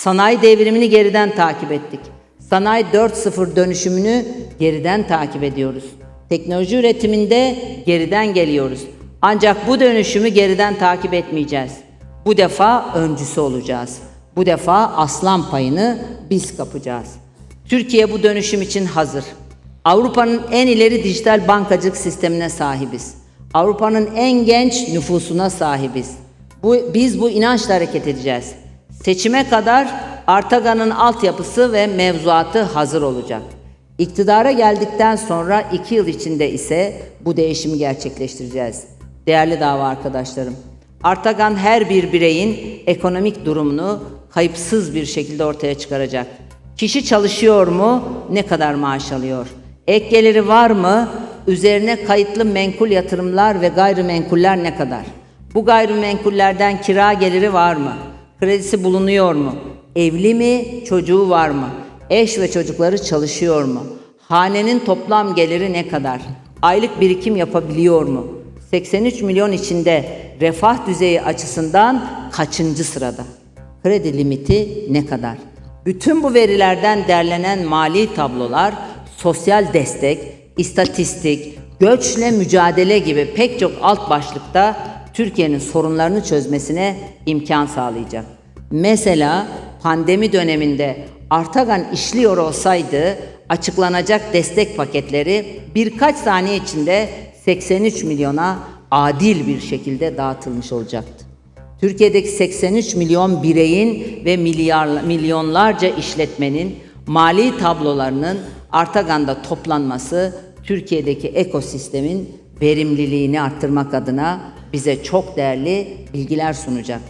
Sanayi devrimini geriden takip ettik. Sanayi 4.0 dönüşümünü geriden takip ediyoruz. Teknoloji üretiminde geriden geliyoruz. Ancak bu dönüşümü geriden takip etmeyeceğiz. Bu defa öncüsü olacağız. Bu defa aslan payını biz kapacağız. Türkiye bu dönüşüm için hazır. Avrupa'nın en ileri dijital bankacılık sistemine sahibiz. Avrupa'nın en genç nüfusuna sahibiz. Bu, biz bu inançla hareket edeceğiz. Seçime kadar Artagan'ın altyapısı ve mevzuatı hazır olacak. İktidara geldikten sonra iki yıl içinde ise bu değişimi gerçekleştireceğiz. Değerli dava arkadaşlarım, Artagan her bir bireyin ekonomik durumunu kayıpsız bir şekilde ortaya çıkaracak. Kişi çalışıyor mu? Ne kadar maaş alıyor? Ek geliri var mı? Üzerine kayıtlı menkul yatırımlar ve gayrimenkuller ne kadar? Bu gayrimenkullerden kira geliri var mı? Kredisi bulunuyor mu? Evli mi? Çocuğu var mı? Eş ve çocukları çalışıyor mu? Hanenin toplam geliri ne kadar? Aylık birikim yapabiliyor mu? 83 milyon içinde refah düzeyi açısından kaçıncı sırada? Kredi limiti ne kadar? Bütün bu verilerden derlenen mali tablolar, sosyal destek, istatistik, göçle mücadele gibi pek çok alt başlıkta Türkiye'nin sorunlarını çözmesine imkan sağlayacak. Mesela pandemi döneminde Artagan işliyor olsaydı açıklanacak destek paketleri birkaç saniye içinde 83 milyona adil bir şekilde dağıtılmış olacaktı. Türkiye'deki 83 milyon bireyin ve milyar, milyonlarca işletmenin mali tablolarının Artagan'da toplanması Türkiye'deki ekosistemin verimliliğini arttırmak adına bize çok değerli bilgiler sunacak.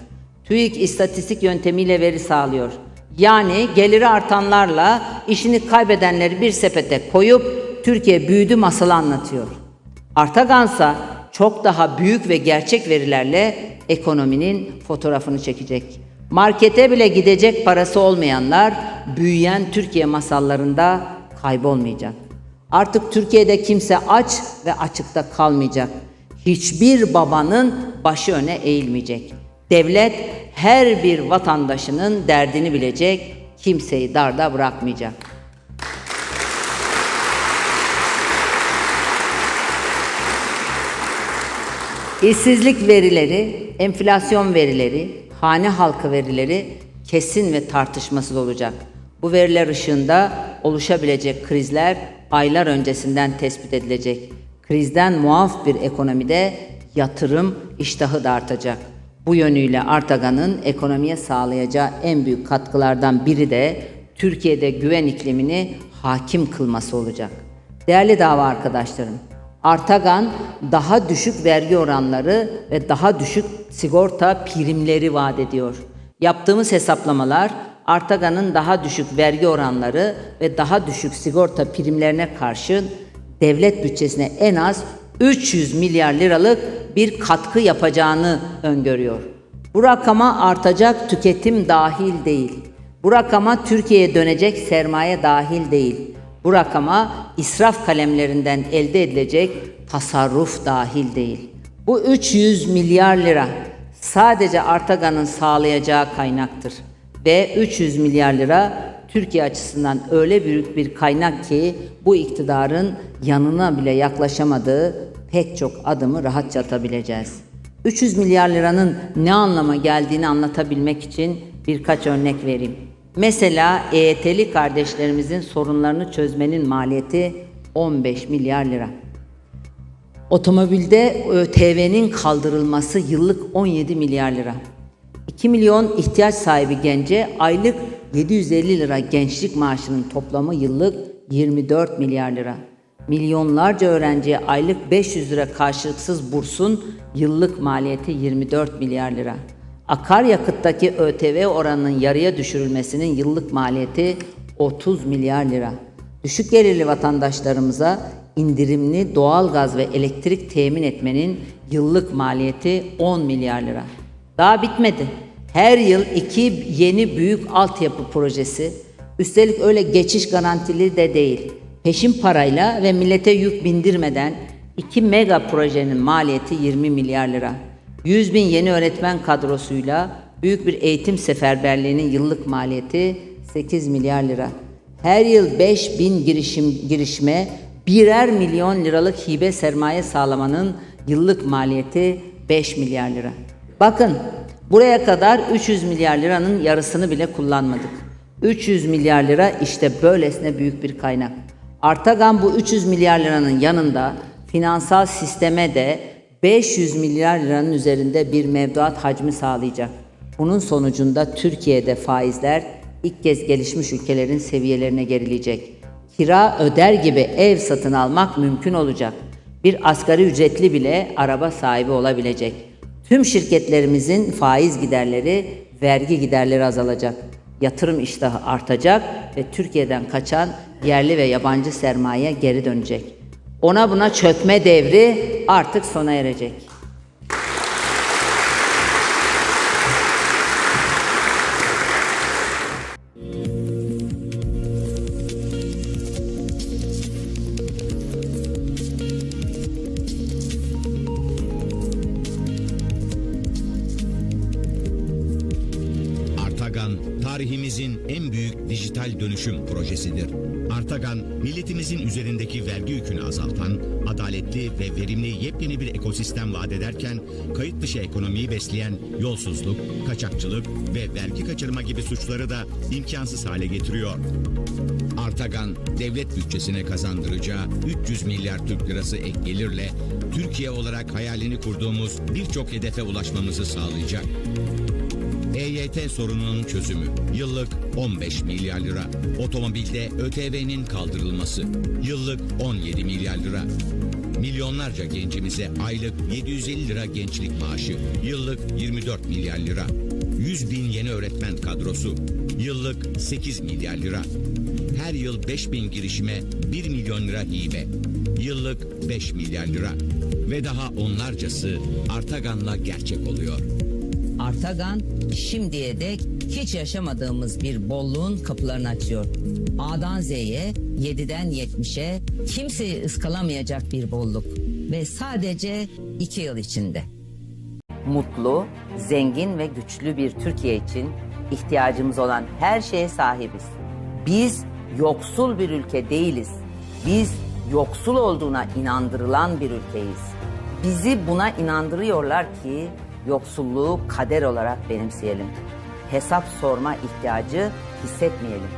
TÜİK istatistik yöntemiyle veri sağlıyor. Yani geliri artanlarla işini kaybedenleri bir sepete koyup Türkiye büyüdü masalı anlatıyor. Artagansa çok daha büyük ve gerçek verilerle ekonominin fotoğrafını çekecek. Markete bile gidecek parası olmayanlar büyüyen Türkiye masallarında kaybolmayacak. Artık Türkiye'de kimse aç ve açıkta kalmayacak. Hiçbir babanın başı öne eğilmeyecek. Devlet her bir vatandaşının derdini bilecek, kimseyi darda bırakmayacak. İşsizlik verileri, enflasyon verileri, hane halkı verileri kesin ve tartışmasız olacak. Bu veriler ışığında oluşabilecek krizler aylar öncesinden tespit edilecek. Krizden muaf bir ekonomide yatırım iştahı da artacak. Bu yönüyle Artagan'ın ekonomiye sağlayacağı en büyük katkılardan biri de Türkiye'de güven iklimini hakim kılması olacak. Değerli dava arkadaşlarım, Artagan daha düşük vergi oranları ve daha düşük sigorta primleri vaat ediyor. Yaptığımız hesaplamalar Artagan'ın daha düşük vergi oranları ve daha düşük sigorta primlerine karşın devlet bütçesine en az 300 milyar liralık bir katkı yapacağını öngörüyor. Bu rakama artacak tüketim dahil değil. Bu rakama Türkiye'ye dönecek sermaye dahil değil. Bu rakama israf kalemlerinden elde edilecek tasarruf dahil değil. Bu 300 milyar lira sadece Artagan'ın sağlayacağı kaynaktır. Ve 300 milyar lira Türkiye açısından öyle büyük bir kaynak ki bu iktidarın yanına bile yaklaşamadığı pek çok adımı rahatça atabileceğiz. 300 milyar liranın ne anlama geldiğini anlatabilmek için birkaç örnek vereyim. Mesela EYT'li kardeşlerimizin sorunlarını çözmenin maliyeti 15 milyar lira. Otomobilde ÖTV'nin kaldırılması yıllık 17 milyar lira. 2 milyon ihtiyaç sahibi gence aylık 750 lira gençlik maaşının toplamı yıllık 24 milyar lira. Milyonlarca öğrenciye aylık 500 lira karşılıksız bursun yıllık maliyeti 24 milyar lira. Akaryakıttaki ÖTV oranının yarıya düşürülmesinin yıllık maliyeti 30 milyar lira. Düşük gelirli vatandaşlarımıza indirimli doğalgaz ve elektrik temin etmenin yıllık maliyeti 10 milyar lira. Daha bitmedi. Her yıl iki yeni büyük altyapı projesi, üstelik öyle geçiş garantili de değil. Peşin parayla ve millete yük bindirmeden iki mega projenin maliyeti 20 milyar lira. 100 bin yeni öğretmen kadrosuyla büyük bir eğitim seferberliğinin yıllık maliyeti 8 milyar lira. Her yıl 5 bin girişim, girişime birer milyon liralık hibe sermaye sağlamanın yıllık maliyeti 5 milyar lira. Bakın buraya kadar 300 milyar liranın yarısını bile kullanmadık. 300 milyar lira işte böylesine büyük bir kaynak. Artagan bu 300 milyar liranın yanında finansal sisteme de 500 milyar liranın üzerinde bir mevduat hacmi sağlayacak. Bunun sonucunda Türkiye'de faizler ilk kez gelişmiş ülkelerin seviyelerine gerileyecek. Kira öder gibi ev satın almak mümkün olacak. Bir asgari ücretli bile araba sahibi olabilecek. Tüm şirketlerimizin faiz giderleri, vergi giderleri azalacak. Yatırım iştahı artacak ve Türkiye'den kaçan yerli ve yabancı sermaye geri dönecek. Ona buna çökme devri artık sona erecek. Artagan, tarihimizin en büyük dijital dönüşüm projesidir. Artagan, milletimizin üzerindeki vergi yükünü azaltan, adaletli ve verimli yepyeni bir ekosistem vaat ederken, kayıt dışı ekonomiyi besleyen yolsuzluk, kaçakçılık ve vergi kaçırma gibi suçları da imkansız hale getiriyor. Artagan, devlet bütçesine kazandıracağı 300 milyar Türk lirası ek gelirle Türkiye olarak hayalini kurduğumuz birçok hedefe ulaşmamızı sağlayacak. EYT sorununun çözümü. Yıllık 15 milyar lira. Otomobilde ÖTV'nin kaldırılması. Yıllık 17 milyar lira. Milyonlarca gencimize aylık 750 lira gençlik maaşı. Yıllık 24 milyar lira. 100 bin yeni öğretmen kadrosu. Yıllık 8 milyar lira. Her yıl 5 bin girişime 1 milyon lira hibe. Yıllık 5 milyar lira. Ve daha onlarcası Artagan'la gerçek oluyor. Artagan şimdiye dek hiç yaşamadığımız bir bolluğun kapılarını açıyor. A'dan Z'ye, 7'den 70'e kimseyi ıskalamayacak bir bolluk ve sadece 2 yıl içinde. Mutlu, zengin ve güçlü bir Türkiye için ihtiyacımız olan her şeye sahibiz. Biz yoksul bir ülke değiliz. Biz yoksul olduğuna inandırılan bir ülkeyiz. Bizi buna inandırıyorlar ki yoksulluğu kader olarak benimseyelim. Hesap sorma ihtiyacı hissetmeyelim.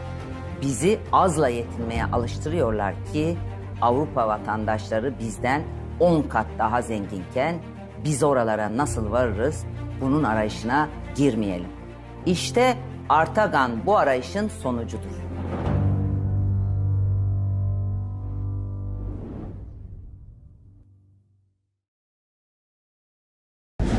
Bizi azla yetinmeye alıştırıyorlar ki Avrupa vatandaşları bizden 10 kat daha zenginken biz oralara nasıl varırız bunun arayışına girmeyelim. İşte Artagan bu arayışın sonucudur.